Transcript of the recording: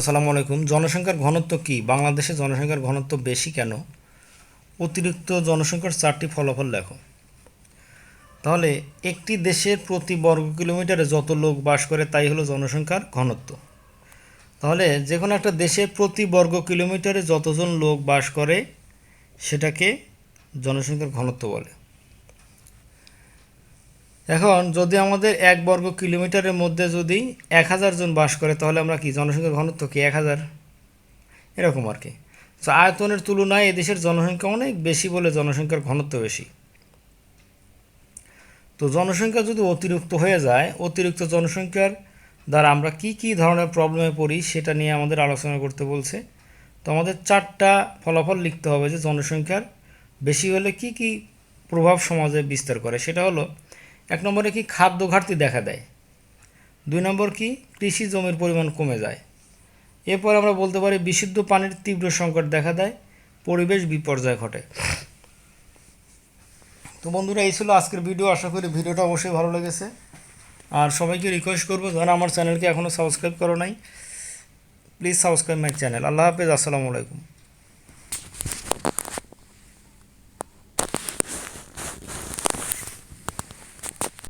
আসসালামু আলাইকুম। জনসংখ্যার ঘনত্ব কি? বাংলাদেশে জনসংখ্যার ঘনত্ব বেশি কেন? অতিরিক্ত জনসংখ্যার চারটি ফলাফল লেখো তাহলে একটি দেশের প্রতি বর্গ কিলোমিটারে যত লোক বাস করে, তাই হলো জনসংখ্যার ঘনত্ব। তাহলে যে কোনো একটা দেশের প্রতি বর্গ কিলোমিটারে যতজন লোক বাস করে, সেটাকে জনসংখ্যার ঘনত্ব বলে। এখন যদি আমাদের এক বর্গ কিলোমিটারের মধ্যে যদি এক হাজার জন বাস করে, তাহলে আমরা কি জনসংখ্যার ঘনত্ব কি এক হাজার? এরকম আর কি। তো আয়তনের তুলনায় এদেশের জনসংখ্যা অনেক বেশি বলে জনসংখ্যার ঘনত্ব বেশি। তো জনসংখ্যা যদি অতিরিক্ত হয়ে যায়, অতিরিক্ত জনসংখ্যার দ্বারা আমরা কি কি ধরনের প্রবলেমে পড়ি সেটা নিয়ে আমাদের আলোচনা করতে বলছে। তো আমাদের চারটা ফলাফল লিখতে হবে যে জনসংখ্যার বেশি হলে কি কি প্রভাব সমাজে বিস্তার করে। সেটা হলো এক নম্বরে কি খাদ্য ঘাটতি দেখা দেয়? দুই নম্বর কি কৃষি জমির পরিমাণ কমে যায়? এরপর আমরা বলতে পারি বিশুদ্ধ পানির তীব্র সংকট দেখা দেয়, পরিবেশ বিপর্যয় ঘটে। তো বন্ধুরা, এই ছিল আজকের ভিডিও। আশা করি ভিডিওটা অবশ্যই ভালো লেগেছে। আর সবাইকে রিকোয়েস্ট করব, যারা আমার চ্যানেলকে এখনও সাবস্ক্রাইব করো নাই প্লিজ সাবস্ক্রাইব মাই চ্যানেল আল্লাহ হাফেজ, আসসালামু আলাইকুম।